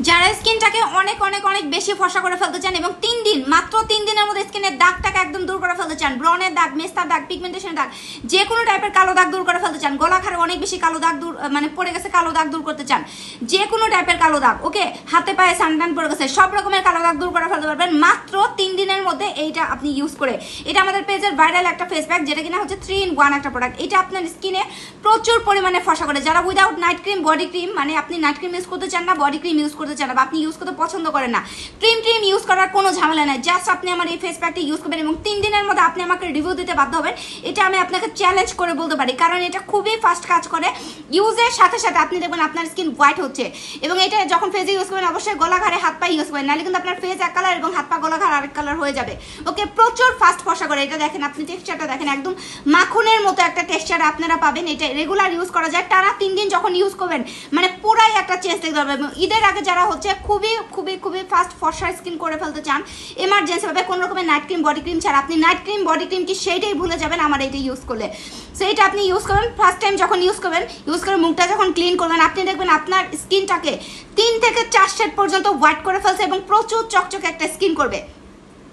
যারা স্কিনটাকে অনেক অনেক অনেক বেশি ফসা করে ফেলতে চান এবং তিন দিন, মাত্র তিন দিনের মধ্যে স্কিনের দাগটাকে একদম দূর করে ফেলতে চান। ব্রনের দাগ, মেস্তার দাগ পিগমেন্টেশনের দাগ, যে কোনো টাইপের কালো দাগ দূর করে ফেলতে চান। গলা খারে অনেক বেশি কালো দাগ দূর মানে পড়ে গেছে কালো দাগ দূর করতে চান। যে কোনো টাইপের কালো দাগ ওকে হাতে পায়ে সানটান পড়ে গেছে, সব রকমের কালো দাগ দূর করে ফেলতে পারবেন। মাত্র তিন দিনের মধ্যে এইটা আপনি ইউজ করে, এটা আমাদের পেজের ভাইরাল একটা ফেস প্যাক যেটা কিনা হচ্ছে থ্রি ইন ওয়ান একটা প্রোডাক্ট এটা আপনার স্কিনে প্রচুর পরিমাণে ফসা করে। যারা without night cream body cream মানে আপনি নাইট ক্রিম ইউজ করতে চান না বডি ক্রিম ইউজ করতে চান না বা আপনি ইউজ করতে পছন্দ করেন না ক্রিম ট্রিম ইউজ করার কোনো ঝামেলা নাই। জাস্ট আপনি আমার এই ফেস প্যাকটা ইউজ করবেন এবং তিন দিনের মধ্যে আপনি আমাকে রিভিউ দিতে বাধ্য হবেন, এটা আমি আপনাকে চ্যালেঞ্জ করে বলতে পারি। কারণ এটা খুবই ফাস্ট কাজ করে। ইউজের সাথে সাথে আপনি দেখবেন আপনার স্কিন হোয়াইট হচ্ছে। এবং এটা যখন ফেসে ইউজ করবেন, অবশ্যই গলা ঘাড়ে হাত পা ইউজ করবেন। নাহলে কিন্তু আপনার ফেস এক কালার এবং হাত পা গলা ঘাড় আরেক কালার হয়ে যাবে। ওকে প্রচুর ফাস্ট ফসা করে। এটা দেখেন, আপনি টেক্সচারটা দেখেন, একদম মাখনের মতো একটা টেক্সচার আপনারা পাবেন। এটা রেগুলার ইউজ করা যায়। টানা তিন দিন যখন ইউজ করবেন মানে পুরাই একটা চেঞ্জ দেখতে এবং ঈদের আগে যারা হচ্ছে, খুবই খুবই খুবই ফাস্ট ফর্সা স্কিন করে ফেলতে চান এমার্জেন্সি ভাবে কোনো রকমের ক্রিম বডি ক্রিম ছাড়া আপনি নাইট ক্রিম বডি ক্রিম কি সেইটাই ভুলে যাবেন আমার এটা ইউজ করলে। সো এটা আপনি ইউজ করবেন ফার্স্ট টাইম যখন ইউজ করবেন ইউজ করে মুখটা যখন ক্লিন করবেন আপনি দেখবেন আপনার স্কিনটাকে তিন থেকে চার শেড পর্যন্ত হোয়াইট করে ফেলছে এবং প্রচুর চকচকে একটা স্কিন করবে।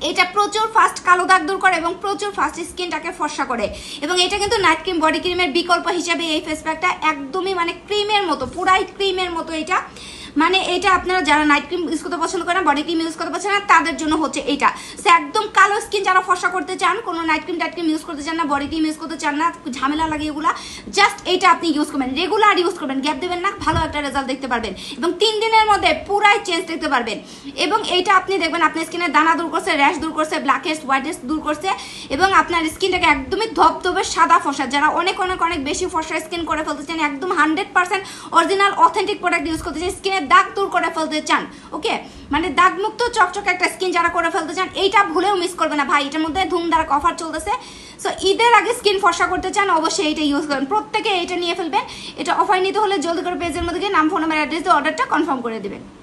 এটা প্রচুর ফাস্ট কালো দাগ দূর করে এবং প্রচুর ফাস্ট স্কিনটাকে ফর্সা করে। এবং এটা কিন্তু নাইট ক্রিম বডি ক্রিমের বিকল্প হিসাবে এই ফেস প্যাকটা একদমই মানে ক্রিমের মতো, পুরাই ক্রিমের মতো এটা। মানে এটা আপনারা যারা নাইট ক্রিম ইউজ করতে পছন্দ করেন বডি ক্রিম ইউজ করতে পছন্দ না তাদের জন্য হচ্ছে এটা একদম কালো স্কিন যারা ফসা করতে চান, কোনো night cream tight cream use করতে চান না বডি ক্রিম ইউজ করতে চান না, ঝামেলা লাগে এগুলা জাস্ট এটা আপনি ইউজ করবেন রেগুলার ইউজ করবেন গ্যাপ দেবেন না, ভালো একটা রেজাল্ট দেখতে পারবেন। এবং তিন দিনের মধ্যে পুরাই চেঞ্জ দেখতে পারবেন। এবং এইটা আপনি দেখবেন, আপনার স্কিনের দানা দূর করছে র্যাশ দূর করছে ব্ল্যাকেস্ট হোয়াইটেস্ট দূর করছে, এবং আপনার স্কিনটাকে একদমই ধপধপে সাদা ফসা যারা অনেক অনেক অনেক বেশি ফসা স্কিন করে ফেলতে চান, একদম hundred percent original authentic product use করতে চান দাগ দূর করে ফেলতে চান ওকে মানে দাগমুক্ত চকচকে একটা স্কিন যারা করে ফেলতে চান, এইটা ভুলেও মিস করবে না ভাই, এটার মধ্যে ধুমধারাক অফার চলতেছে। সো ঈদের আগে স্কিন ফর্সা করতে চান, অবশ্যই এটা ইউজ করবেন। প্রত্যেকে এটা নিয়ে ফেলবেন। এটা অফার নিতে হলে জলদি করে পেজের মধ্যে গিয়ে নাম ফোন নাম্বার অ্যাড্রেস দিয়ে অর্ডারটা কনফার্ম করে দেবেন।